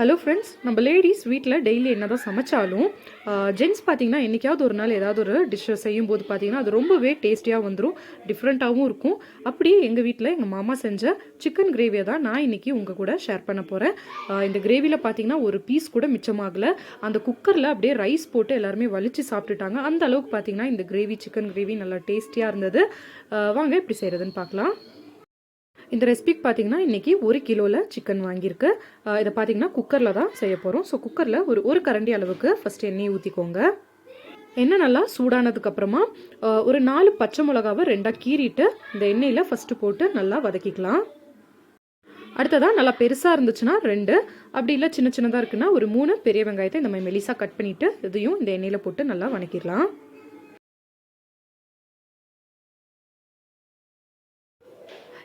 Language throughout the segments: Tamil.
ஹலோ ஃப்ரெண்ட்ஸ் நம்ம லேடிஸ் வீட்டில் டெய்லி என்ன தான் சமைச்சாலும் ஜென்ட்ஸ் பார்த்தீங்கன்னா என்றைக்காவது ஒரு நாள் ஏதாவது ஒரு டிஷ்ஷை செய்யும்போது பார்த்தீங்கன்னா அது ரொம்பவே டேஸ்டியாக வந்துடும் டிஃப்ரெண்ட்டாகவும் இருக்கும். அப்படியே எங்கள் வீட்டில் எங்கள் மாமா செஞ்ச சிக்கன் கிரேவியை தான் நான் இன்றைக்கி உங்கள் கூட ஷேர் பண்ண போகிறேன் இந்த கிரேவியில் பார்த்தீங்கன்னா ஒரு பீஸ் கூட மிச்சமாகலை. அந்த குக்கரில் அப்படியே ரைஸ் போட்டு எல்லாருமே வலிச்சு சாப்பிட்டுட்டாங்க. அந்த அளவுக்கு பார்த்தீங்கன்னா இந்த கிரேவி சிக்கன் கிரேவி நல்லா டேஸ்டியாக இருந்தது. வாங்க எப்படி செய்கிறதுன்னு பார்க்கலாம் இந்த ரெசிபிக்கு பார்த்தீங்கன்னா இன்றைக்கி ஒரு கிலோவில் சிக்கன் வாங்கியிருக்கு. இதை பார்த்தீங்கன்னா குக்கரில் தான் செய்ய போகிறோம் ஸோ குக்கரில் ஒரு ஒரு கரண்டி அளவுக்கு ஃபஸ்ட் எண்ணெயை ஊற்றிக்கோங்க எண்ணெய் நல்லா சூடானதுக்கப்புறமா ஒரு நாலு பச்சை மிளகாவை ரெண்டாக கீறிட்டு இந்த எண்ணெயில் ஃபஸ்ட்டு போட்டு நல்லா வதக்கிக்கலாம். அடுத்ததாக நல்லா பெருசாக இருந்துச்சுன்னா ரெண்டு. அப்படி இல்லை சின்ன சின்னதாக இருக்குன்னா ஒரு மூணு. பெரிய வெங்காயத்தை இந்த மாதிரி மெலிசாக கட் பண்ணிவிட்டு இதையும் இந்த எண்ணெயில் போட்டு நல்லா வதக்கிடலாம்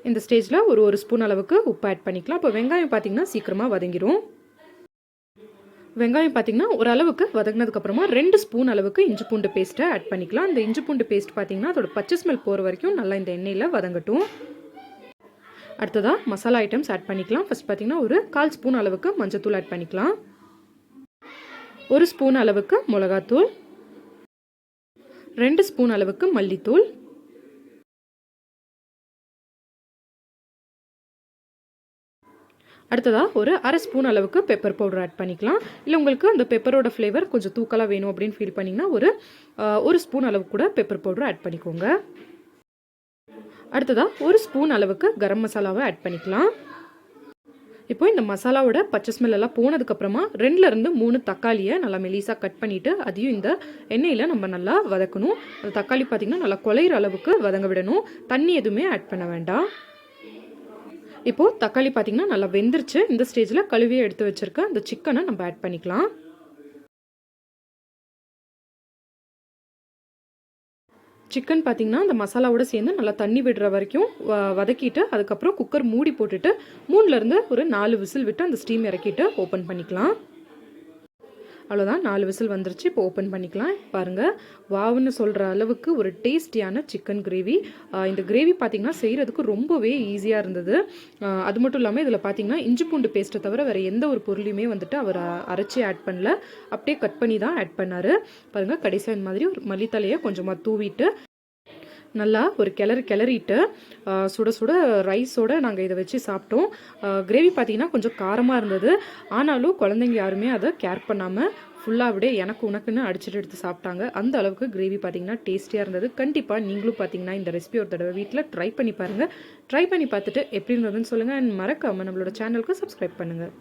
இந்த ஸ்டேஜில் ஒரு ஒரு ஸ்பூன் அளவுக்கு உப்பு ஆட் பண்ணிக்கலாம். இப்போ வெங்காயம் பார்த்தீங்கன்னா சீக்கிரமாக வதங்கிரும். வெங்காயம் பார்த்தீங்கன்னா ஓரளவுக்கு வதங்கினதுக்கப்புறமா ரெண்டு ஸ்பூன் அளவுக்கு இஞ்சி பூண்டு பேஸ்ட்டை ஆட் பண்ணிக்கலாம். இந்த இஞ்சி பூண்டு பேஸ்ட் பார்த்தீங்கன்னா அதோட பச்சை ஸ்மெல் போகிற வரைக்கும் நல்லா இந்த எண்ணெயில் வதங்கட்டும். அடுத்ததாக மசாலா ஐட்டம்ஸ் ஆட் பண்ணிக்கலாம். ஃபஸ்ட் பார்த்தீங்கன்னா ஒரு கால் ஸ்பூன் அளவுக்கு மஞ்சத்தூள் ஆட் பண்ணிக்கலாம். ஒரு ஸ்பூன் அளவுக்கு மிளகாத்தூள். ரெண்டு ஸ்பூன் அளவுக்கு மல்லித்தூள். அடுத்ததாக ஒரு அரை ஸ்பூன் அளவுக்கு பெப்பர் பவுடர் ஆட் பண்ணிக்கலாம். இல்லை உங்களுக்கு அந்த பெப்பரோட ஃப்ளேவர் கொஞ்சம் தூக்கலாக வேணும் அப்படின்னு ஃபீல் பண்ணிங்கன்னா ஒரு ஒரு ஸ்பூன் அளவுக்கு கூட பெப்பர் பவுடர் ஆட் பண்ணிக்கோங்க. அடுத்ததாக ஒரு ஸ்பூன் அளவுக்கு கரம் மசாலாவை ஆட் பண்ணிக்கலாம். இப்போ இந்த மசாலாவோட பச்சை ஸ்மெல் எல்லாம் போனதுக்கப்புறமா ரெண்டுலேருந்து மூணு தக்காளியை நல்லா மெலிசாக கட் பண்ணிவிட்டு அதையும் இந்த எண்ணெயில் நம்ம நல்லா வதக்கணும். அந்த தக்காளி பார்த்திங்கன்னா நல்லா குழையிற அளவுக்கு வதங்க விடணும். தண்ணி எதுவுமே ஆட் பண்ண வேண்டாம். இப்போது தக்காளி பார்த்திங்கன்னா நல்லா வெந்துருச்சு. இந்த ஸ்டேஜில் கழுவியை எடுத்து வச்சுருக்க அந்த சிக்கனை நம்ம ஆட் பண்ணிக்கலாம். சிக்கன் பார்த்திங்கன்னா அந்த மசாலாவோட சேர்ந்து நல்லா தண்ணி விடுற வரைக்கும் வ- வதக்கிட்டு அதுக்கப்புறம் குக்கர் மூடி போட்டுட்டு மூணுலேருந்து ஒரு நாலு விசில் விட்டு அந்த ஸ்டீம் இறக்கிட்டு ஓப்பன் பண்ணிக்கலாம். அவ்வளோதான் நாலு விசில் வந்துருச்சு. இப்போ ஓப்பன் பண்ணிக்கலாம். பாருங்கள் வாவுன்னு சொல்கிற அளவுக்கு ஒரு டேஸ்டியான சிக்கன் கிரேவி இந்த கிரேவி பார்த்தீங்கன்னா செய்கிறதுக்கு ரொம்பவே ஈஸியாக இருந்தது. அது மட்டும் இல்லாமல் இதில் பார்த்தீங்கன்னா இஞ்சி பூண்டு பேஸ்ட்டை தவிர வேறு எந்த ஒரு பொருளையுமே வந்துட்டு அவர் அரைச்சி ஆட் பண்ணல. அப்படியே கட் பண்ணி தான் ஆட் பண்ணார். பாருங்கள் கடைசியாக இந்த மாதிரி ஒரு மல்லித்தலையை கொஞ்சமாக தூவிட்டு நல்லா ஒரு கிளறு கிளறிட்டு சுட சுட ரைஸோட நாங்கள் இதை வச்சு சாப்பிட்டோம். கிரேவி பார்த்தீங்கன்னா கொஞ்சம் காரமாக இருந்தது. ஆனாலும் குழந்தைங்க யாருமே அதை கேர் பண்ணாமல் ஃபுல்லாக அப்படியே எனக்கு உனக்குன்னு அடிச்சுட்டு எடுத்து சாப்பிட்டாங்க. அந்த அளவுக்கு கிரேவி பார்த்தீங்கன்னா டேஸ்டியாக இருந்தது. கண்டிப்பாக நீங்களும் பார்த்தீங்கன்னா இந்த ரெசிபி ஒரு தடவை வீட்டில் ட்ரை பண்ணி பாருங்கள் ட்ரை பண்ணி பார்த்துட்டு எப்படி இருந்ததுன்னு சொல்லுங்கள் அண்ட் மறக்காமல் நம்மளோட சேனலுக்கு சப்ஸ்கிரைப் பண்ணுங்கள்